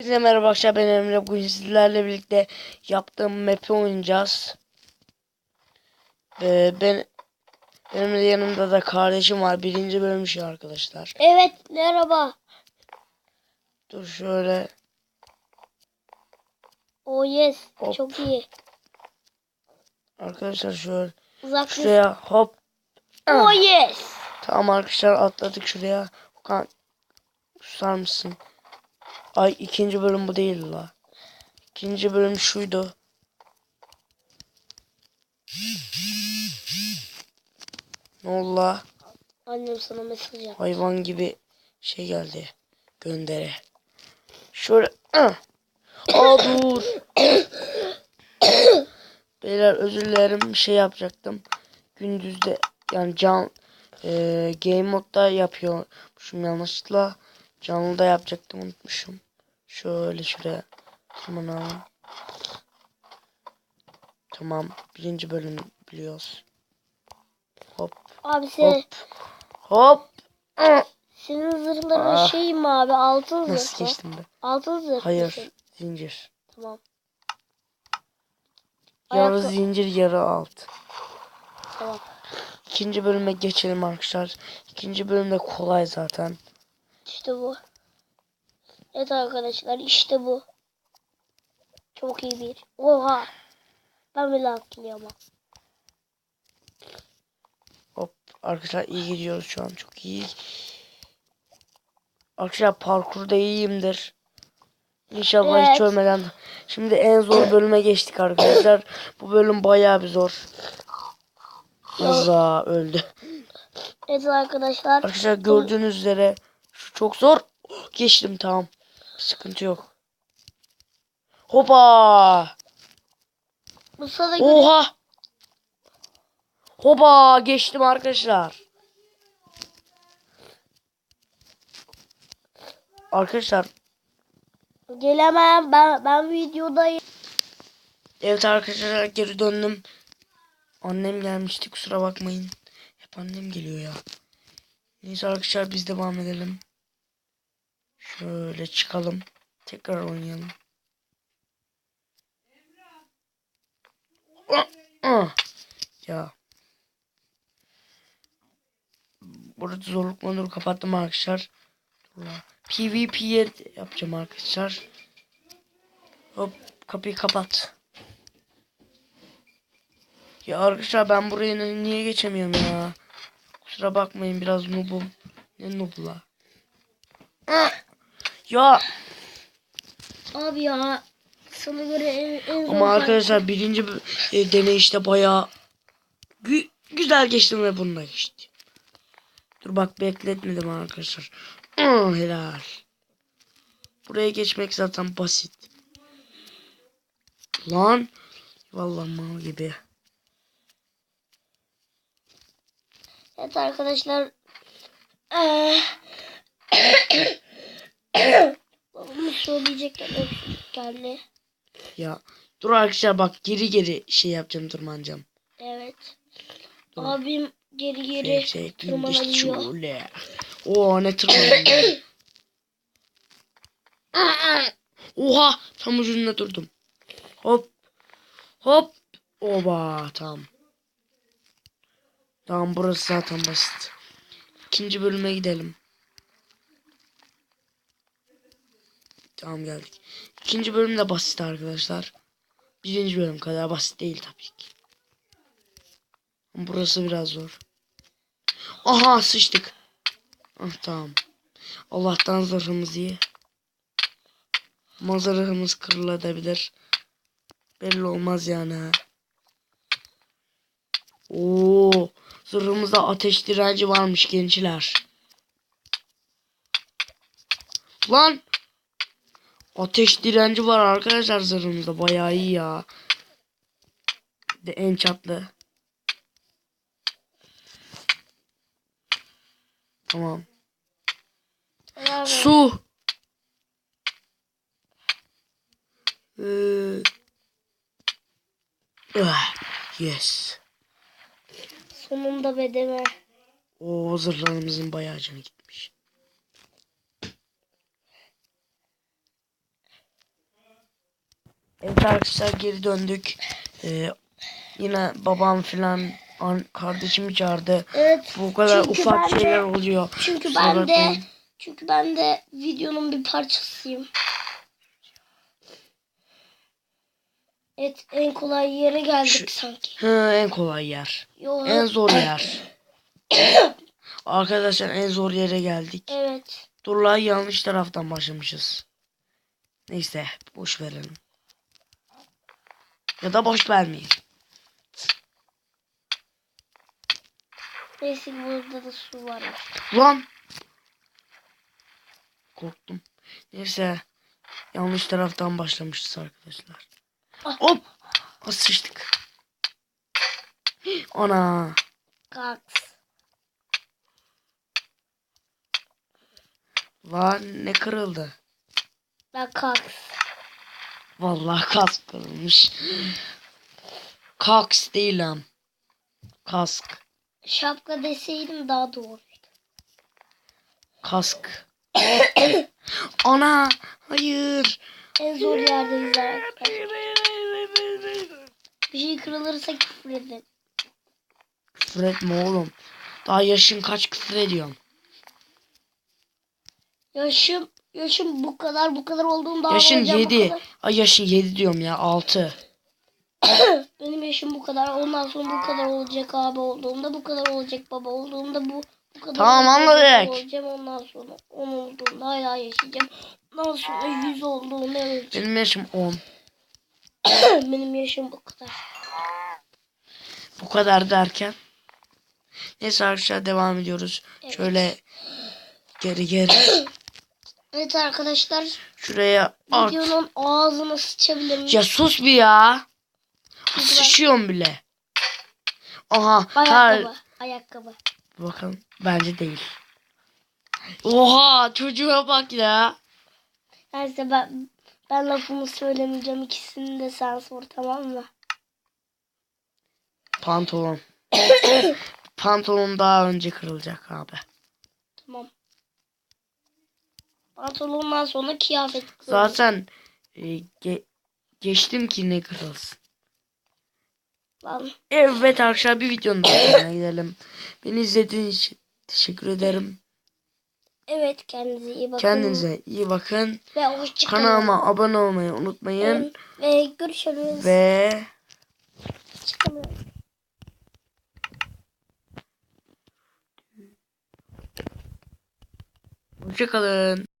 Herkese merhaba arkadaşlar ben Emre bugün sizlerle birlikte yaptığım map'i oynayacağız. Ee, ben benim de yanımda da kardeşim var birinci bölüm şu arkadaşlar. Evet merhaba. Dur şöyle Oh yes. Hop. Çok iyi. arkadaşlar şöyle Uzak şuraya hop. Oh yes. Tamam arkadaşlar atladık şuraya. Okan susar mısın? Ay ikinci bölüm bu değil la. İkinci bölüm şuydu. Ne oldu la? Annem sana mesaj yap. Hayvan gibi şey geldi. Göndere. Şöyle. Aa dur. Beyler özür dilerim bir şey yapacaktım. Gündüzde yani can e, game modda yapıyormuşum yanlışlıkla. Canlıda yapacaktım unutmuşum. Şöyle şuraya. Tamam. Tamam. Birinci bölüm biliyoruz. Hop Abi sen, hop. Hop. Ah. senin zırhların Ah. şey mi abi? Altın zırh Nasıl geçtim be? Altın zırh Hayır. mısın? Zincir. Tamam. Yarı Ayakta- zincir yarı alt. Tamam. İkinci bölüme geçelim arkadaşlar. İkinci bölümde kolay zaten. İşte bu. Evet arkadaşlar işte bu. Çok iyi bir. Oha. Ben bile atlıyorum. Hop arkadaşlar iyi gidiyoruz şu an çok iyi. Arkadaşlar parkurda iyiyimdir. İnşallah hiç Evet. ölmeden. Şimdi en zor bölüme geçtik arkadaşlar. Bu bölüm bayağı bir zor. Haza öldü. Evet arkadaşlar. Arkadaşlar gördüğünüz üzere şu çok zor. Geçtim tamam. Sıkıntı yok. Hopa! Göre Oha! Hopa geçtim arkadaşlar. Arkadaşlar gelemem. Ben ben videodayım. evet arkadaşlar geri döndüm. Annem gelmişti kusura bakmayın. Hep annem geliyor ya. Neyse arkadaşlar biz devam edelim. Şöyle çıkalım. Tekrar oynayalım. Ah, ah. Ya. Burada zorluk modunu kapattım arkadaşlar. La. PvP'ye yapacağım arkadaşlar. Hop kapıyı kapat. Ya arkadaşlar ben buraya ni- niye geçemiyorum ya? Kusura bakmayın biraz noobum. Ne noobu la? Ah! Ya Abi ya. Sana göre en, en ama arkadaşlar birinci e, deneyişte bayağı gü- güzel geçtim ve bununla geçtim. Dur bak bekletmedim arkadaşlar. Helal. Buraya geçmek zaten basit. Lan. Vallahi mal gibi. Evet arkadaşlar. Eee. Bunu söyleyecek geldi. Ya dur arkadaşlar bak geri geri şey yapacağım tırmanacağım. Evet. Dur. Abim geri geri Şey, şey, gündüz tırmanabiliyor. şöyle. Oo ne tırmanıyorum. Oha tam ucunda durdum. Hop. Hop. Oba tamam. Tamam burası zaten basit. İkinci bölüme gidelim. Tamam geldik. İkinci bölüm de basit arkadaşlar. Birinci bölüm kadar basit değil tabii ki. Burası biraz zor. Aha sıçtık. Ah tamam. Allah'tan zırhımız iyi. Ama zırhımız kırılabilir. Belli olmaz yani. ha. Oo, zırhımızda ateş direnci varmış gençler. Lan! Ateş direnci var arkadaşlar zırhımızda. Bayağı iyi ya. De en çatlı. Tamam. Beraber. Su. Ee, ah, yes. Sonunda bedeme. O zırhlarımızın bayağı canı gitmiş. Evet arkadaşlar geri döndük. Ee, yine babam filan an, kardeşimi çağırdı. Evet. Bu kadar ufak ben de- şeyler oluyor. Çünkü Kusura ben de çünkü ben de videonun bir parçasıyım. Evet en kolay yere geldik Şu- sanki. Hı, en kolay yer. Yo, En zor yer. Arkadaşlar en zor yere geldik. Evet. Dur lan yanlış taraftan başlamışız. Neyse boş verelim. Ya da boş vermeyin. Neyse burada da su var. Lan. Korktum. Neyse. Yanlış taraftan başlamışız arkadaşlar. Ah. Hop. Ah, sıçtık. Ana. Kaks. Lan ne kırıldı? La kaks. Vallahi kask kırılmış. Kaks değil lan. Kask. Şapka deseydim daha doğru. Kask. Ana. Hayır. En zor yerdeyiz arkadaşlar. Bir şey kırılırsa küfür edin. Küfür etme oğlum. Daha yaşın kaç küfür ediyorsun? Yaşım yaşım bu kadar bu kadar olduğunda Yaşın ağlayacağım bu 7. kadar. Ay yaşın 7 diyorum ya 6. Benim yaşım bu kadar. Ondan sonra bu kadar olacak abi olduğumda bu kadar olacak baba olduğumda bu bu kadar Tamam, olacak anladık. Olacağım ondan sonra 10 olduğunda hala yaşayacağım. Ondan sonra 100 olduğunda öleceğim. Benim yaşım 10. Benim yaşım bu kadar. Bu kadar derken. Neyse arkadaşlar devam ediyoruz. Şöyle geri geri. Evet arkadaşlar Şuraya at. videonun ağzına sıçabilir miyim? Ya sus bir ya. Ben- Sıçıyorum bile. Aha. Her... Ayakkabı. Ayakkabı. Bakalım. Bence değil. Oha çocuğa bak ya. Neyse ben ben lafımı söylemeyeceğim. İkisini de sen sor tamam mı? Pantolon. Pantolon daha önce kırılacak abi. Tamam. Pantolondan sonra kıyafet. Zaten e, ge- geçtim ki ne kırılsın. Lan. Evet arkadaşlar bir videonun sonuna gidelim. Beni izlediğiniz için teşekkür ederim. Evet kendinize iyi bakın. Kendinize iyi bakın. Ve hoşçakalın. Kanalıma abone olmayı unutmayın. Ve görüşürüz. Ve Hoşçakalın. hoşçakalın.